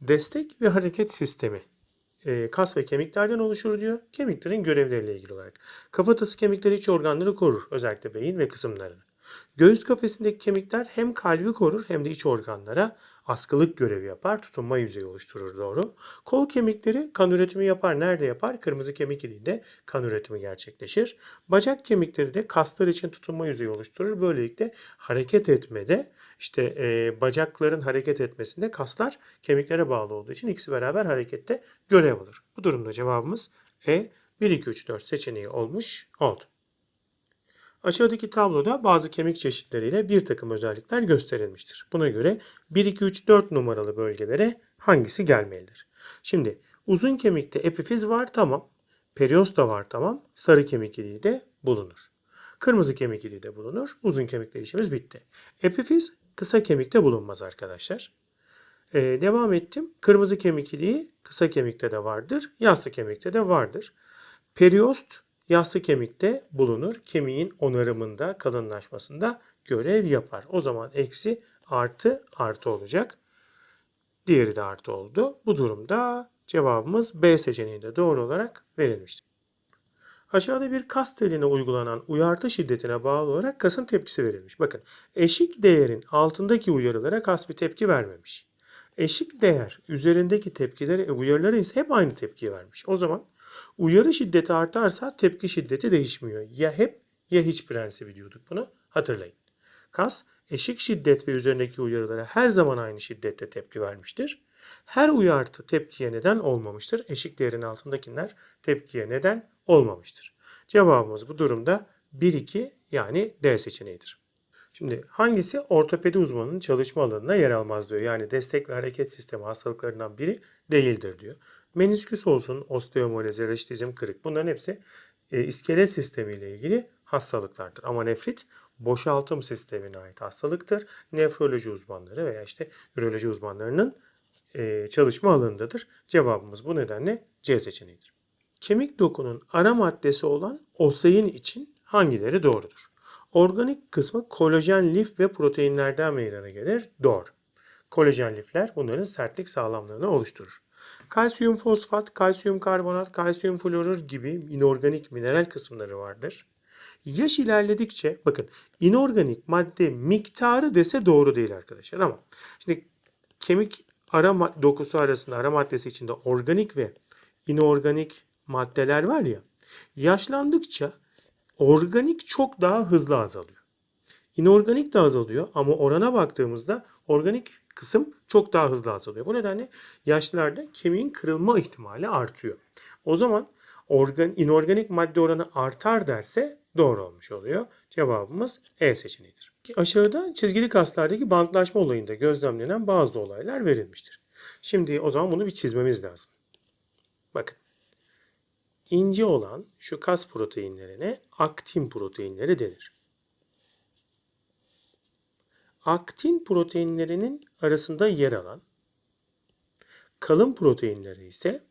Destek ve hareket sistemi e, kas ve kemiklerden oluşur diyor. Kemiklerin görevleriyle ilgili olarak. Kafatası kemikleri iç organları korur. Özellikle beyin ve kısımlarını. Göğüs kafesindeki kemikler hem kalbi korur hem de iç organlara askılık görevi yapar. Tutunma yüzeyi oluşturur doğru. Kol kemikleri kan üretimi yapar. Nerede yapar? Kırmızı kemik iliğinde kan üretimi gerçekleşir. Bacak kemikleri de kaslar için tutunma yüzeyi oluşturur. Böylelikle hareket etmede işte e, bacakların hareket etmesinde kaslar kemiklere bağlı olduğu için ikisi beraber harekette görev alır. Bu durumda cevabımız E 1, 2, 3, 4 seçeneği olmuş oldu. Aşağıdaki tabloda bazı kemik çeşitleriyle bir takım özellikler gösterilmiştir. Buna göre 1, 2, 3, 4 numaralı bölgelere hangisi gelmelidir? Şimdi uzun kemikte epifiz var tamam. Periost da var tamam. Sarı kemik iliği de bulunur. Kırmızı kemik iliği de bulunur. Uzun kemikle işimiz bitti. Epifiz kısa kemikte bulunmaz arkadaşlar. Ee, devam ettim. Kırmızı kemik iliği kısa kemikte de vardır. Yassı kemikte de vardır. Periost yassı kemikte bulunur. Kemiğin onarımında, kalınlaşmasında görev yapar. O zaman eksi artı artı olacak. Diğeri de artı oldu. Bu durumda cevabımız B seçeneği de doğru olarak verilmiştir. Aşağıda bir kas teline uygulanan uyartı şiddetine bağlı olarak kasın tepkisi verilmiş. Bakın eşik değerin altındaki uyarılara kas bir tepki vermemiş. Eşik değer üzerindeki tepkilere, uyarılara ise hep aynı tepki vermiş. O zaman uyarı şiddeti artarsa tepki şiddeti değişmiyor. Ya hep ya hiç prensibi diyorduk bunu. Hatırlayın. Kas eşik şiddet ve üzerindeki uyarılara her zaman aynı şiddette tepki vermiştir. Her uyartı tepkiye neden olmamıştır. Eşik değerin altındakiler tepkiye neden olmamıştır. Cevabımız bu durumda 1-2 yani D seçeneğidir. Şimdi hangisi ortopedi uzmanının çalışma alanına yer almaz diyor. Yani destek ve hareket sistemi hastalıklarından biri değildir diyor. Menisküs olsun, osteomorezi, reşitizm, kırık bunların hepsi e, iskelet sistemiyle ilgili hastalıklardır. Ama nefrit boşaltım sistemine ait hastalıktır. Nefroloji uzmanları veya işte üroloji uzmanlarının e, çalışma alanındadır. Cevabımız bu nedenle C seçeneğidir. Kemik dokunun ara maddesi olan osein için hangileri doğrudur? Organik kısmı kolajen lif ve proteinlerden meydana gelir. Doğru. Kolajen lifler bunların sertlik sağlamlığını oluşturur. Kalsiyum fosfat, kalsiyum karbonat, kalsiyum florür gibi inorganik mineral kısımları vardır. Yaş ilerledikçe bakın inorganik madde miktarı dese doğru değil arkadaşlar ama şimdi kemik ara dokusu arasında ara maddesi içinde organik ve inorganik maddeler var ya yaşlandıkça organik çok daha hızlı azalıyor. İnorganik de azalıyor ama orana baktığımızda organik kısım çok daha hızlı azalıyor. Bu nedenle yaşlarda kemiğin kırılma ihtimali artıyor. O zaman organ, inorganik madde oranı artar derse doğru olmuş oluyor. Cevabımız E seçeneğidir. Aşağıda çizgili kaslardaki bantlaşma olayında gözlemlenen bazı olaylar verilmiştir. Şimdi o zaman bunu bir çizmemiz lazım. Bakın. İnce olan şu kas proteinlerine aktin proteinleri denir. Aktin proteinlerinin arasında yer alan kalın proteinleri ise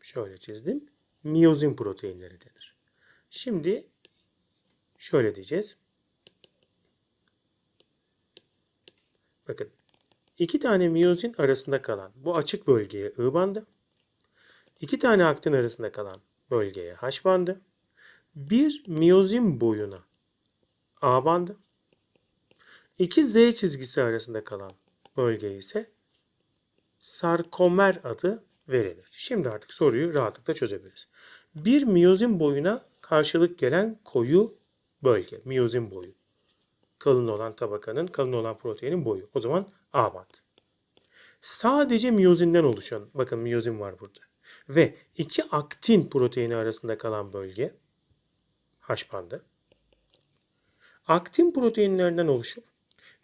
şöyle çizdim. Miyozin proteinleri denir. Şimdi şöyle diyeceğiz. Bakın iki tane miyozin arasında kalan bu açık bölgeye I bandı. iki tane aktin arasında kalan bölgeye H bandı. Bir miyozin boyuna A bandı. İki Z çizgisi arasında kalan bölge ise sarkomer adı verilir. Şimdi artık soruyu rahatlıkla çözebiliriz. Bir miyozin boyuna karşılık gelen koyu bölge, miyozin boyu. Kalın olan tabakanın, kalın olan proteinin boyu. O zaman A band. Sadece miyozinden oluşan, bakın miyozin var burada. Ve iki aktin proteini arasında kalan bölge H bandı. Aktin proteinlerinden oluşup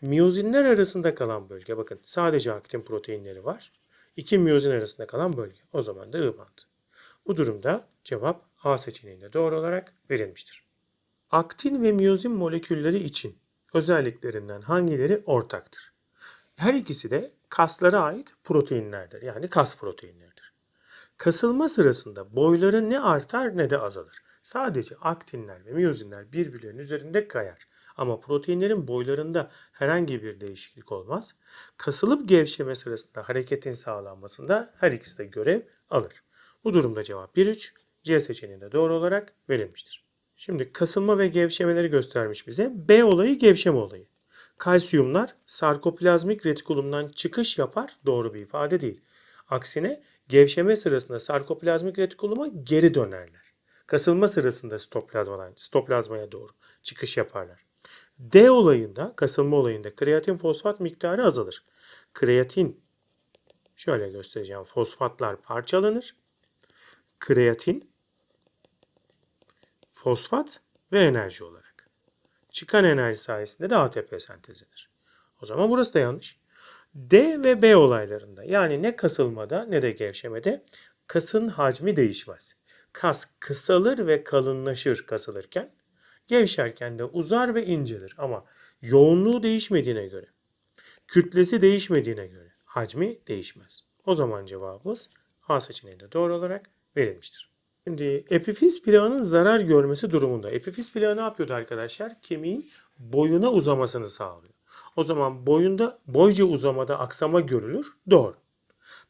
miyozinler arasında kalan bölge. Bakın sadece aktin proteinleri var. İki miyozin arasında kalan bölge. O zaman da I bandı. Bu durumda cevap A seçeneğinde doğru olarak verilmiştir. Aktin ve miyozin molekülleri için özelliklerinden hangileri ortaktır? Her ikisi de kaslara ait proteinlerdir. Yani kas proteinleridir. Kasılma sırasında boyları ne artar ne de azalır. Sadece aktinler ve miyozinler birbirlerinin üzerinde kayar. Ama proteinlerin boylarında herhangi bir değişiklik olmaz. Kasılıp gevşeme sırasında hareketin sağlanmasında her ikisi de görev alır. Bu durumda cevap 1-3, C seçeneğinde doğru olarak verilmiştir. Şimdi kasılma ve gevşemeleri göstermiş bize. B olayı gevşeme olayı. Kalsiyumlar sarkoplazmik retikulumdan çıkış yapar. Doğru bir ifade değil. Aksine gevşeme sırasında sarkoplazmik retikuluma geri dönerler. Kasılma sırasında sitoplazmadan sitoplazmaya doğru çıkış yaparlar. D olayında, kasılma olayında kreatin fosfat miktarı azalır. Kreatin şöyle göstereceğim. Fosfatlar parçalanır. Kreatin, fosfat ve enerji olarak. Çıkan enerji sayesinde de ATP sentezlenir. O zaman burası da yanlış. D ve B olaylarında yani ne kasılmada ne de gevşemede kasın hacmi değişmez. Kas kısalır ve kalınlaşır kasılırken, gevşerken de uzar ve incelir ama yoğunluğu değişmediğine göre, kütlesi değişmediğine göre hacmi değişmez. O zaman cevabımız A seçeneğinde doğru olarak verilmiştir. Şimdi epifiz plağının zarar görmesi durumunda. Epifiz plağı ne yapıyordu arkadaşlar? Kemiğin boyuna uzamasını sağlıyor. O zaman boyunda boyca uzamada aksama görülür. Doğru.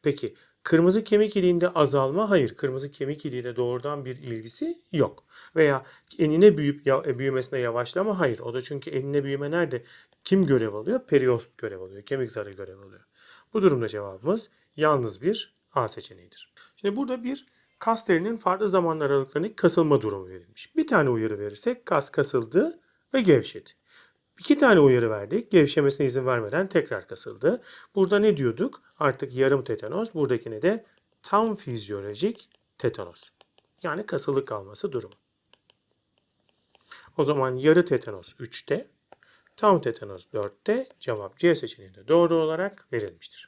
Peki kırmızı kemik iliğinde azalma? Hayır. Kırmızı kemik iliğiyle doğrudan bir ilgisi yok. Veya enine büyüyüp ya- büyümesine yavaşlama? Hayır. O da çünkü enine büyüme nerede? Kim görev alıyor? Periost görev alıyor. Kemik zarı görev alıyor. Bu durumda cevabımız yalnız bir A seçeneğidir. Şimdi burada bir kas telinin farklı zaman aralıklarındaki kasılma durumu verilmiş. Bir tane uyarı verirsek kas kasıldı ve gevşedi. İki tane uyarı verdik. Gevşemesine izin vermeden tekrar kasıldı. Burada ne diyorduk? Artık yarım tetanos. Buradakine de tam fizyolojik tetanos. Yani kasılık kalması durumu. O zaman yarı tetanos 3'te, tam tetanos 4'te cevap C seçeneğinde doğru olarak verilmiştir.